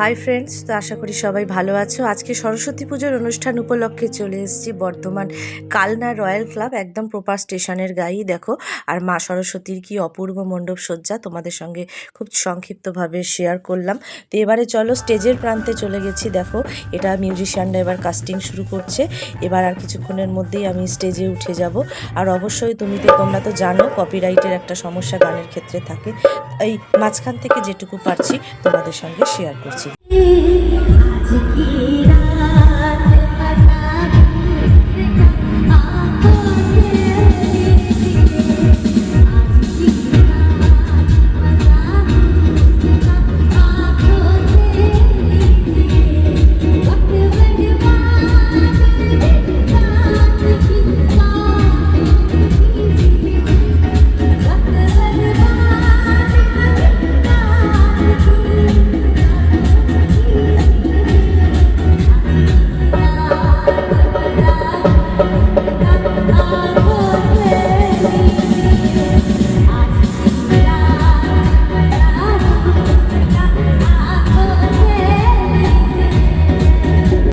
Hi friends তো আশা করি সবাই ভালো আছো। আজকে সরস্বতী পুজোর অনুষ্ঠান উপলক্ষে চলে এসেছি বর্ধমান কালনা রয়্যাল ক্লাব, একদম প্রপার স্টেশনের গায়েই, দেখো। আর মা সরস্বতীর কি অপূর্ব মণ্ডপ সজ্জা, তোমাদের সঙ্গে খুব সংক্ষিপ্তভাবে শেয়ার করলাম। তো এবারে চলো স্টেজের প্রান্তে চলে গেছি, দেখো। এটা মিউজিশিয়ানরা এবার কাস্টিং শুরু করছে। এবার আর কিছুক্ষণের মধ্যেই আমি স্টেজে উঠে যাব। আর অবশ্যই তুমি তো তোমরা তো জানো কপিরাইটের একটা সমস্যা গানের ক্ষেত্রে থাকে। এই মাঝখান থেকে যেটুকু পারছি তোমাদের সঙ্গে শেয়ার করছি। 아직 이라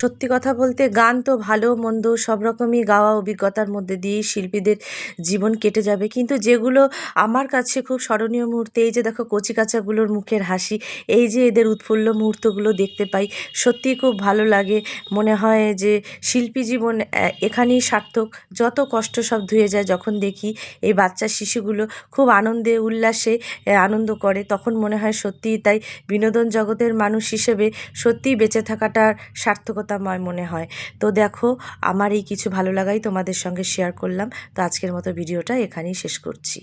সত্যি কথা বলতে গান তো ভালো, মন্দ সব রকমই গাওয়া অভিজ্ঞতার মধ্যে দিয়েই শিল্পীদের জীবন কেটে যাবে। কিন্তু যেগুলো আমার কাছে খুব স্মরণীয় মুহূর্তে, এই যে দেখো কচিকাচাগুলোর মুখের হাসি, এই যে এদের উৎফুল্ল মুহূর্তগুলো দেখতে পাই সত্যিই খুব ভালো লাগে। মনে হয় যে শিল্পী জীবন এখানেই সার্থক। যত কষ্ট সব ধুয়ে যায় যখন দেখি এই বাচ্চা শিশুগুলো খুব আনন্দে, উল্লাসে আনন্দ করে। তখন মনে হয় সত্যিই তাই। বিনোদন জগতের মানুষ হিসেবে সত্যিই বেঁচে থাকাটার সার্থকতাময় মনে হয়। তো দেখো, আমার এই কিছু ভালো লাগাই তোমাদের সঙ্গে শেয়ার করলাম। তো আজকের মতো ভিডিওটা এখানেই শেষ করছি।